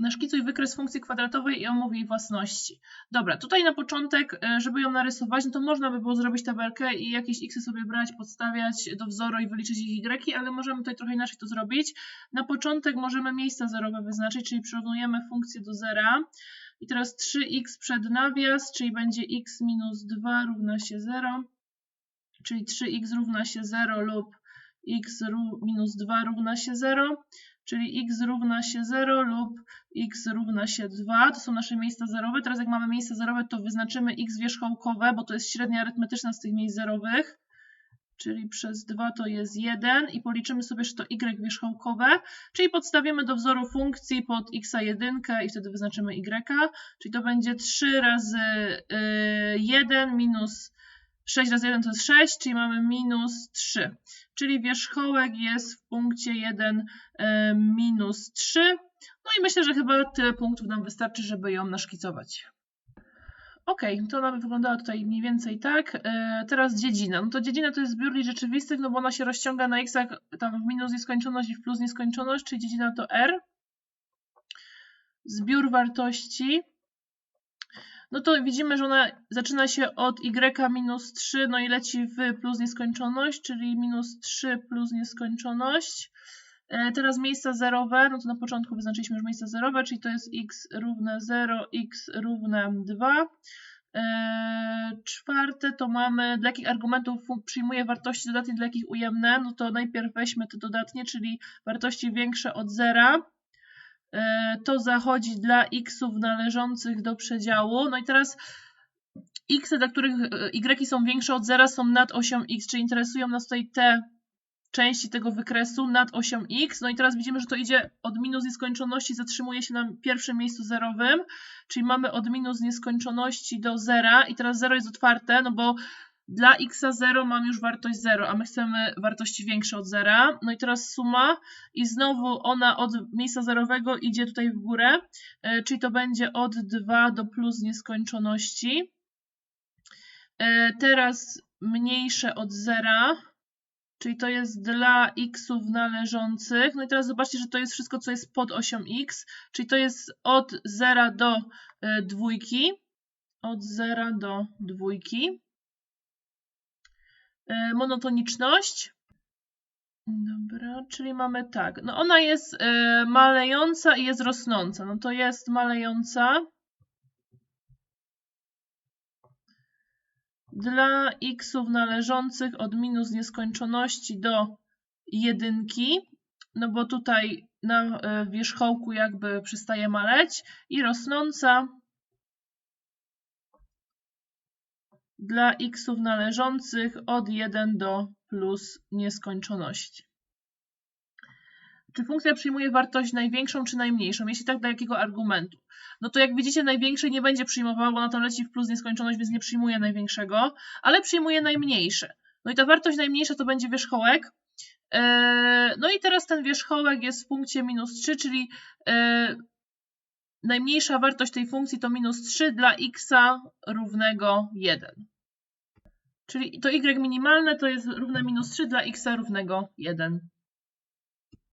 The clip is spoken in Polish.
Naszkicuj wykres funkcji kwadratowej i omówi jej własności. Dobra, tutaj na początek, e, żeby ją narysować, no to można by było zrobić tabelkę i jakieś x sobie brać, podstawiać do wzoru i wyliczyć ich y, ale możemy tutaj trochę inaczej to zrobić. Na początek możemy miejsca zerowe wyznaczyć, czyli przyrównujemy funkcję do zera. I teraz 3x przed nawias, czyli będzie x minus 2 równa się 0, czyli 3x równa się 0 lub x minus 2 równa się 0 czyli x równa się 0 lub x równa się 2. To są nasze miejsca zerowe. Teraz jak mamy miejsca zerowe, to wyznaczymy x wierzchołkowe, bo to jest średnia arytmetyczna z tych miejsc zerowych. Czyli przez 2 to jest 1 i policzymy sobie, że to y wierzchołkowe, czyli podstawimy do wzoru funkcji pod x1 i wtedy wyznaczymy y, czyli to będzie 3 razy 1 y, minus 6 razy 1 to jest 6, czyli mamy minus 3. Czyli wierzchołek jest w punkcie 1 e, minus 3. No i myślę, że chyba tyle punktów nam wystarczy, żeby ją naszkicować. Ok, to ona by wyglądała tutaj mniej więcej tak. E, teraz dziedzina. No to dziedzina to jest zbiór liczb rzeczywistych, no bo ona się rozciąga na x tam w minus nieskończoność i w plus nieskończoność, czyli dziedzina to r. Zbiór wartości no to widzimy, że ona zaczyna się od y minus 3, no i leci w plus nieskończoność, czyli minus 3 plus nieskończoność. E, teraz miejsca zerowe, no to na początku wyznaczyliśmy już miejsca zerowe, czyli to jest x równe 0, x równe 2. E, czwarte to mamy, dla jakich argumentów przyjmuje wartości dodatnie, dla jakich ujemne, no to najpierw weźmy te dodatnie, czyli wartości większe od zera. E, to zachodzi dla xów należących do przedziału. No i teraz x, dla których e, y są większe od zera, są nad osią x, czyli interesują nas tutaj te części tego wykresu nad osią x. No i teraz widzimy, że to idzie od minus nieskończoności, zatrzymuje się na pierwszym miejscu zerowym, czyli mamy od minus nieskończoności do zera i teraz zero jest otwarte, no bo dla x0 mam już wartość 0, a my chcemy wartości większe od 0. No i teraz suma i znowu ona od miejsca zerowego idzie tutaj w górę, e, czyli to będzie od 2 do plus nieskończoności. E, teraz mniejsze od 0, czyli to jest dla xów należących. No i teraz zobaczcie, że to jest wszystko, co jest pod osią x, czyli to jest od 0 do e, dwójki. Od 0 do dwójki. E, monotoniczność. Dobra, czyli mamy tak. No ona jest e, malejąca i jest rosnąca. No to jest malejąca. Dla xów należących od minus nieskończoności do jedynki, no bo tutaj na e, wierzchołku jakby przestaje maleć i rosnąca dla xów należących od 1 do plus nieskończoności. Czy funkcja przyjmuje wartość największą czy najmniejszą? Jeśli tak, dla jakiego argumentu? No to jak widzicie, największej nie będzie przyjmowała, bo ona tam leci w plus nieskończoność, więc nie przyjmuje największego, ale przyjmuje najmniejsze. No i ta wartość najmniejsza to będzie wierzchołek. E, no i teraz ten wierzchołek jest w punkcie minus 3, czyli e, najmniejsza wartość tej funkcji to minus 3 dla x równego 1. Czyli to y minimalne to jest równe minus 3 dla x równego 1.